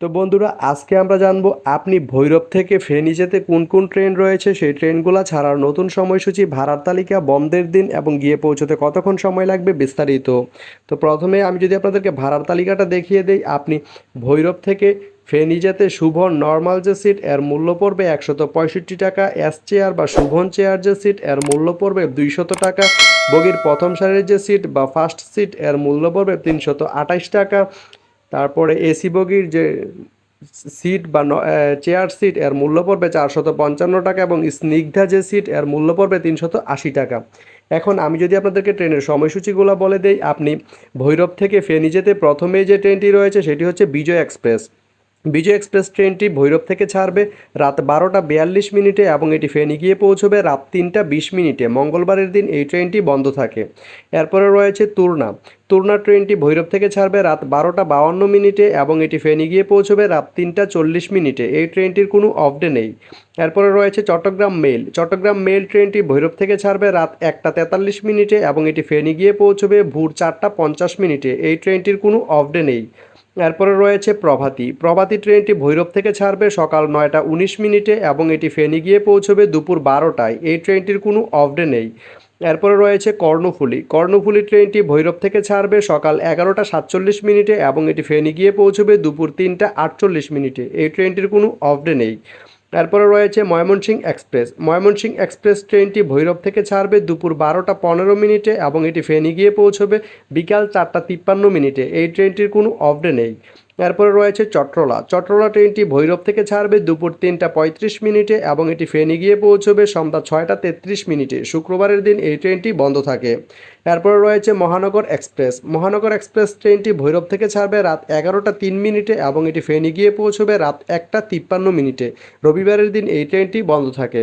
তো বন্ধুরা, আজকে আমরা জানব আপনি ভৈরব থেকে ফেনী যেতে কোন কোন ট্রেন রয়েছে? সেই ট্রেনগুলো ছাড়ার নতুন সময়সূচি, ভাড়ার তালিকা, বন্ধের দিন এবং গিয়ে পৌঁছতে কতক্ষণ সময় লাগবে বিস্তারিত। তো প্রথমে আমি যদি আপনাদেরকে ভাড়ার তালিকাটা দেখিয়ে দিই, আপনি ভৈরব থেকে ফেনী যেতে শুভন নর্মাল যে সিট, এর মূল্য পড়বে একশত পঁয়ষট্টি টাকা। এস চেয়ার বা শুভন চেয়ার যে সিট, এর মূল্য পড়বে দুইশত টাকা। বগির প্রথম সারির যে সিট বা ফার্স্ট সিট, এর মূল্য পড়বে তিনশত আঠাইশ টাকা। তারপরে এসি বগির যে সিট বা চেয়ার সিট, এর মূল্য পড়বে চারশত পঞ্চান্ন টাকা এবং স্নিগ্ধা যে সিট, এর মূল্য পড়বে তিনশত আশি টাকা। এখন আমি যদি আপনাদেরকে ট্রেনের সময়সূচিগুলো বলে দেই, আপনি ভৈরব থেকে ফেনি যেতে প্রথমেই যে ট্রেনটি রয়েছে, সেটি হচ্ছে বিজয় এক্সপ্রেস। বিজয় এক্সপ্রেস ট্রেনটি ভৈরব থেকে ছাড়বে। রাত বারোটা বিয়াল্লিশ মিনিটে এবং এটি ফেনী গিয়ে পৌঁছবে। রাত তিনটা বিশ মিনিটে মঙ্গলবারের দিন এই ট্রেনটি বন্ধ থাকে। এরপরে রয়েছে তুর্না। তুর্না ট্রেনটি ভৈরব থেকে ছাড়বে রাত বারোটা বাউন্ন মিনিটে এবং এটি ফেনী গিয়ে পৌঁছবে রাত তিনটা চল্লিশ মিনিটে। এই ট্রেনটির কোনো অফডে নেই। এরপরে রয়েছে চট্টগ্রাম মেল। চট্টগ্রাম মেল ট্রেনটি ভৈরব থেকে ছাড়বে রাত একটা তেতাল্লিশ মিনিটে এবং এটি ফেনী গিয়ে পৌঁছবে ভোর চারটা পঞ্চাশ মিনিটে। এই ট্রেনটির কোনো অফডে নেই। এরপরে রয়েছে প্রভাতী। প্রভাতী ট্রেনটি ভৈরব থেকে ছাড়বে সকাল নয়টা উনিশ মিনিটে এবং এটি ফেনি গিয়ে পৌঁছবে দুপুর বারোটায়। এই ট্রেনটির কোনো অফডে নেই। এরপরে রয়েছে কর্ণফুলি। কর্ণফুলি ট্রেনটি ভৈরব থেকে ছাড়বে সকাল এগারোটা সাতচল্লিশ মিনিটে এবং এটি ফেনি গিয়ে পৌঁছবে দুপুর তিনটা আটচল্লিশ মিনিটে। এই ট্রেনটির কোনো অফডে নেই। এরপরে রয়েছে ময়মনসিং এক্সপ্রেস। ময়মনসিংহ এক্সপ্রেস ট্রেনটি ভৈরব থেকে ছাড়বে দুপুর বারোটা পনেরো মিনিটে এবং এটি ফেনি গিয়ে পৌঁছবে বিকাল চারটা তিপ্পান্ন মিনিটে। এই ট্রেনটির কোনো অফডে নেই। এরপরে রয়েছে চট্রলা। চট্রলা ট্রেনটি ভৈরব থেকে ছাড়বে দুপুর তিনটা পঁয়ত্রিশ মিনিটে এবং এটি ফেনী গিয়ে পৌঁছবে সন্ধ্যা ছয়টা তেত্রিশ মিনিটে। শুক্রবারের দিন এই ট্রেনটি বন্ধ থাকে। এরপরে রয়েছে মহানগর এক্সপ্রেস। মহানগর এক্সপ্রেস ট্রেনটি ভৈরব থেকে ছাড়বে রাত এগারোটা তিন মিনিটে এবং এটি ফেনী গিয়ে পৌঁছবে রাত একটা তিপ্পান্ন মিনিটে। রবিবারের দিন এই ট্রেনটি বন্ধ থাকে।